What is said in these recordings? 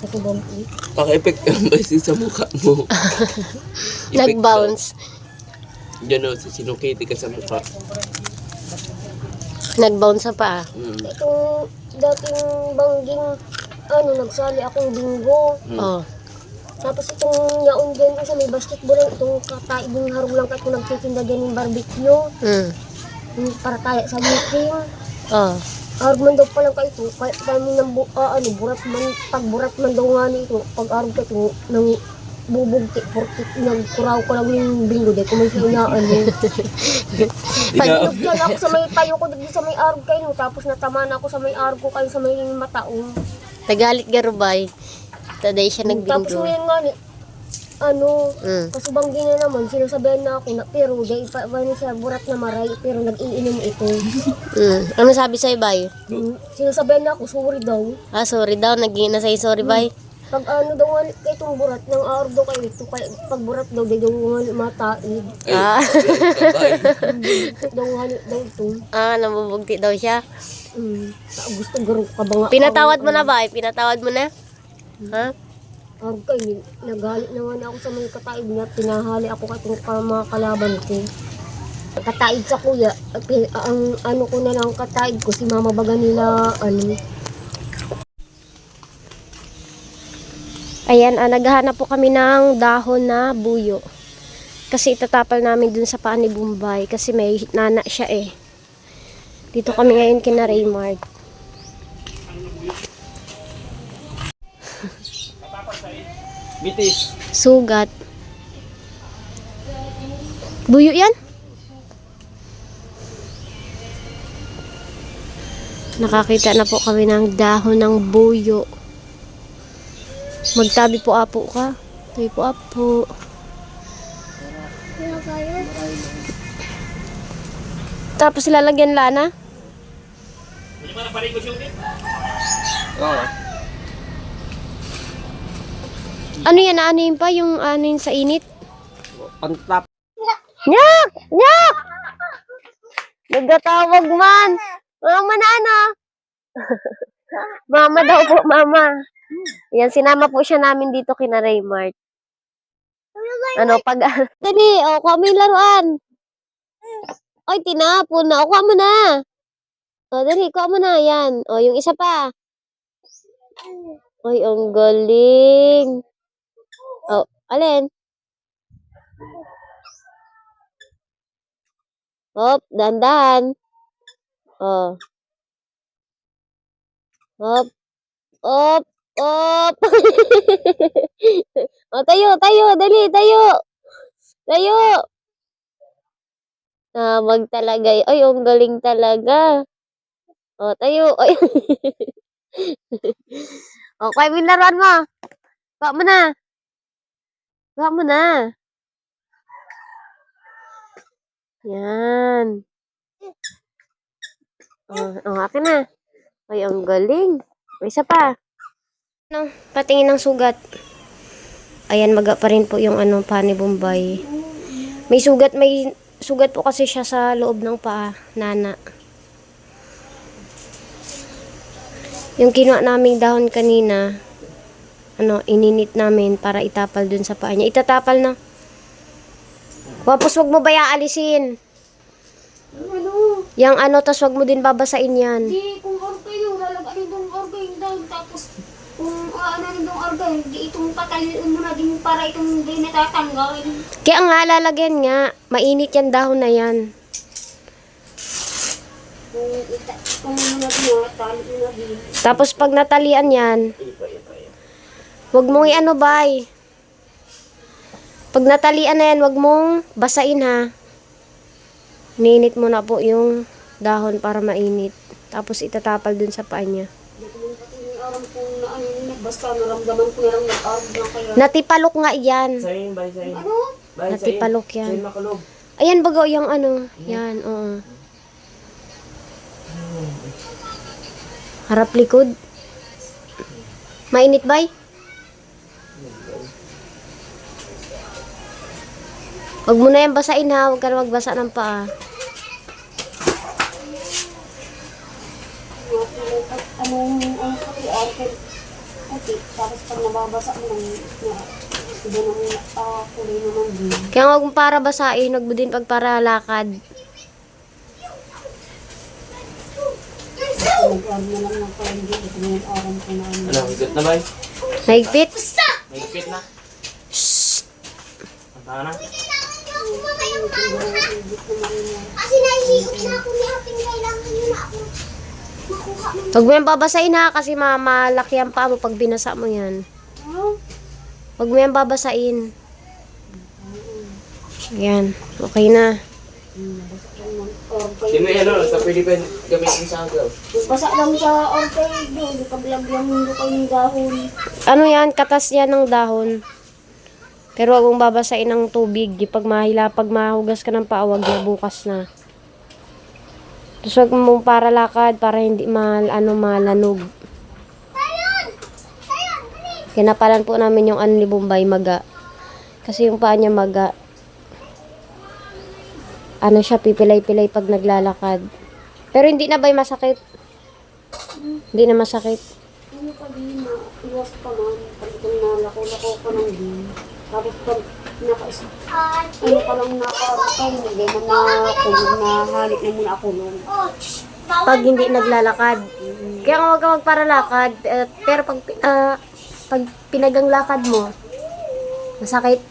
kasubang eh. Paka-effect ka ba sa mukha mo? Nag-bounce. Diyan o, sinukiti ka sa mukha. Nag-bounce sa paa. Mm. Itong dating bangging, ano, nagsali akong bingo. Mm. Oh. Tapos itong yaon din ko sa may basketball, itong kataibong harong lang kayo kung nagtitinda din ng barbecue. Mm. Yung para kaya sa meeting. Oh. Arog man daw palang kayo ito, kaya kami ng bu ah, ano, burat man, pag burat man daw nga nito, pag arog ka ito, nang bubugti, porkit, nang kuraw ko lang yung bingo, dahil kung may sinaan eh. Ikaw, Pinagyan ako sa may tayo ko dito sa may arog kayo, tapos natamaan ako sa may arog ko kayo sa may mataong. Nagalit garubay. Today siya Tapos nagbinggo. ngayon nga ano, Mm. kasubanggi na naman, sinasabihan na ako na, pero dahil pa ba siya burat na maray, pero nag-iinom ito. Mm. Ano sabi sa'yo, bay? Hmm, sinasabihan na ako, sorry daw. Ah, sorry daw. Naging na sa'yo, sorry, bay. Pag ano daw nga kay itong burat, ng arog daw kayo ito, kaya pag burat daw, daw nga mataid. Ah. daw nga daw ito. ah, nabubugti daw siya. Hmm, gusto garo ka ba nga? Pinatawad mo na, bay? Pinatawad mo na? Ha? Kayo, nagalit naman ako sa mga kataid niya, pinahali ako kay mga kalaban ko. Kataid sa kuya, ang ano ko na lang kataid ko, si mama baga nila, ano, Ayan, ah, naghahanap po kami ng dahon na buyo. Kasi itatapal namin dun sa paan ni Bombay. Kasi may nana siya eh. Dito kami ngayon kina Raymart. Bitis. Sugat. Buyo yan? Nakakita na po kami ng dahon ng buyo. Magtabi po apo ka. Tabi po apo. Tapos lalagyan lana? Oo. Ano yan? Ano yun pa? Yung ano yun sa init? Pantap. Nyak! Nyak! Nagtatawag man. Mama na ano? mama daw po, mama. Yan, sinama po siya namin dito kina Raymart. Ano, pag... Dali, o, kuha mo yung laruan. Ay, tinapon na. O, kuha mo na. O, dali, kuha mo na. Yan. O, yung isa pa. Ay, ang galing. Alin? Hop, dandan. Oh. Hop. Hop. Hop. oh, tayo, tayo, dali, tayo. Tayo. Tawag talaga. y- Ay, ang galing talaga. Oh, tayo. Ay. oh, kaya mo. Kuha mo na. Kuha mo na. Yan. Oh, oh, akin na. Ay, ang galing. May isa pa. Ano, patingin ng sugat. Ayan, maga pa rin po yung ano, pa ni Bombay. May sugat, may sugat po kasi siya sa loob ng paa, nana. Yung kinuha naming dahon kanina, ano, ininit namin para itapal dun sa paa niya. Itatapal na. Tapos wag mo ba aalisin? ano, Yang ano, tas wag mo din babasain yan. di kung argo kayo, lalagay itong argo yung daw, tapos kung uh, ano rin itong argo, di itong pataliin mo na din para itong di natatanggal. Kaya nga, lalagyan nga. Mainit yan dahon na yan. Kung, ita, kung nagmatali mo na din. Tapos pag natalian yan, wag mong i-ano bay. Pag natalian na yan, wag mong basain ha. Ninit mo na po yung dahon para mainit. Tapos itatapal dun sa paa niya. Ano basta naramdaman ko na lang kaya. Natipalok nga yan. Sayin, bay, sayin. Ano? Bay. Natipalok yan. Sayin makulog. Ayan bago yung ano. Yan, oo. Harap likod. Mainit bay? Huwag mo na yan basain ha. Huwag ka na magbasa ng paa. Anong, ang pati argo, pati, tapos pag nababasa mo lang na iba naman ah, kulay naman din. Kaya huwag mo para basahin, huwag mo din pag para lakad. Nag-aral na lang ng parang hindi. Ito na yung aram ko na ano. Ano, higot na ba? Mahigpit? Mahigpit na. Ang tama na. Kasi nahihigop na ako ni Aping kailangan yun na ako. Makuha mo. Huwag mo yan babasahin ha, kasi ma- malaki ang paa mo pag binasa mo yan. Huwag mo yan babasain. Yan, okay na. Di mo ano, sa pwede pa gamitin sa agaw. Basa lang sa. Di paglagyan mo ko yung dahon. Ano yan, katas yan ng dahon. Pero huwag mong babasain ng tubig. Pag mahila, pag mahugas ka ng paa, huwag na bukas na. Tapos huwag mong para lakad para hindi mal, ano, malanog. Kinapalan po namin yung ano ni Bombay, maga. Kasi yung paa niya maga. Ano siya, pipilay-pilay pag naglalakad. Pero hindi na ba masakit? Hindi na masakit. Ano pa din na iwas pa man. Pag nalako-lako ka lang din. Tapos pag naka ano ka lang nakaratay, hindi mo na kung nahalik na muna ako nun. pag hindi naglalakad. Kaya nga huwag ka magparalakad. eh, pero pag, ah, pag pinagang lakad mo, masakit.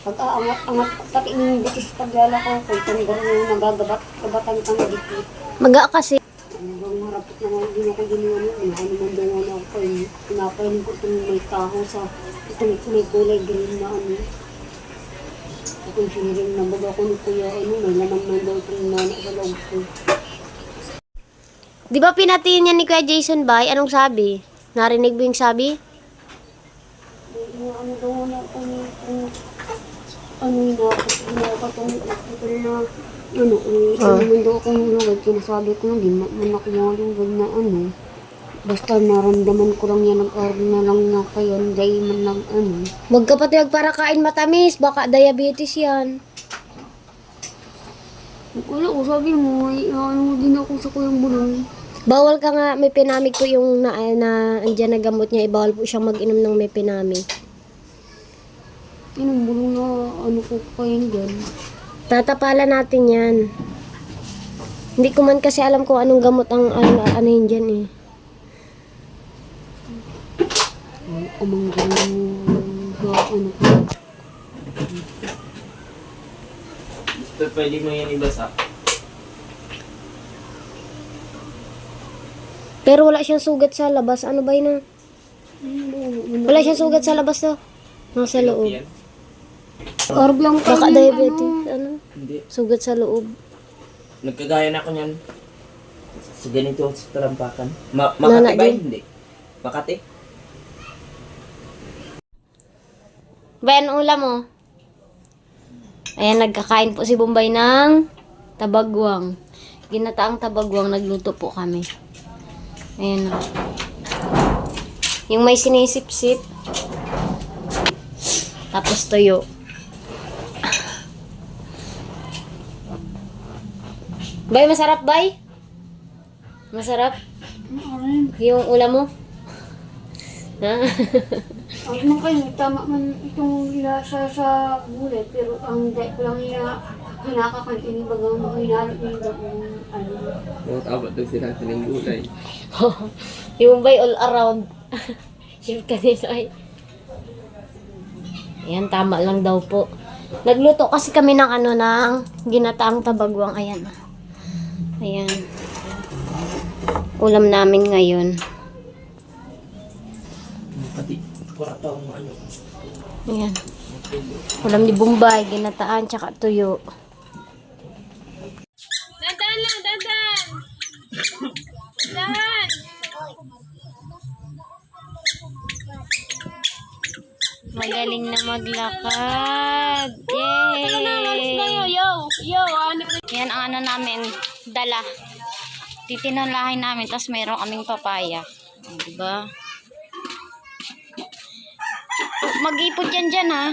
Pag aangat-angat, pati yung bitis paglalako ko, itong gano'n nagagabat, kabatan kang dikit. Maga kasi. Hanggang harapit naman din ako din yung ano, naman daw ano ako eh. Pinapain ko itong may taho sa, itong may kulay green na ano. Itong siniring na baga ko ni kuya, ano, may laman man daw itong nana sa loob ko. Di ba pinatiin niya ni Kuya Jason Bay? Anong sabi? Narinig mo yung sabi? Yung ano daw na kung ano ako, ito na, ano, eh, ito Ah. naman daw akong lugad, sinasabi ko lang, di man ako mga lugad na ano, basta naramdaman ko lang yan, nag-aral na lang na kaya, dahil man lang ano, Huwag ka pati para kain matamis. Baka diabetes yan. wala ko, sabi mo, ay, ano din ako sa kuyang bulong. Bawal ka nga, may pinamig po yung na, na andyan na gamot niya. Ibawal po siyang mag-inom ng may pinamig. Ang bulong na, ano ko kayang dyan. Tatapalan natin yan. Hindi ko man kasi alam kung anong gamot ang ano, ano yun dyan eh. Sa ano ko. Ito pwede mo yan ibasa. Pero wala siyang sugat sa labas. Ano ba yun? ah? Wala siyang sugat sa labas to. Nasa loob. Yan. Orb lang kayo Baka yung diabetes. ano. Ano? Hindi. Sugat sa loob. Nagkagaya na ako niyan. Sa ganito sa talampakan. Ma Nana Makati ba? din. Hindi. Makati? Bayan ulam mo. Ayan, nagkakain po si Bombay ng tabagwang. Ginataang tabagwang, nagluto po kami. Ayan o. Yung may sinisip-sip. Tapos tuyo. Bay, masarap, bay? Masarap? Yung ulam mo? Ha? Ang naman kayo, tama man itong ilasa sa gulay, pero ang dahil ko lang ina, hinakakan, inibaga mo, hinalot niyo daw yung ano. Mga tabat daw sila sa ng gulay. yung bay all around. yung kanina ay. Ayan, tama lang daw po. Nagluto kasi kami ng ano ng ginataang tabagwang. Ayan. Ayan. Ulam namin ngayon. Ano. Ayan. Ulam ni Bombay, ginataan, tsaka tuyo. Dandan lang, dandan! Dan! Magaling na maglakad. Yay! Yan ang ano namin, dala. Titinalahin namin, tapos mayroon kaming papaya. O, Diba? Mag-ipot yan dyan, ha?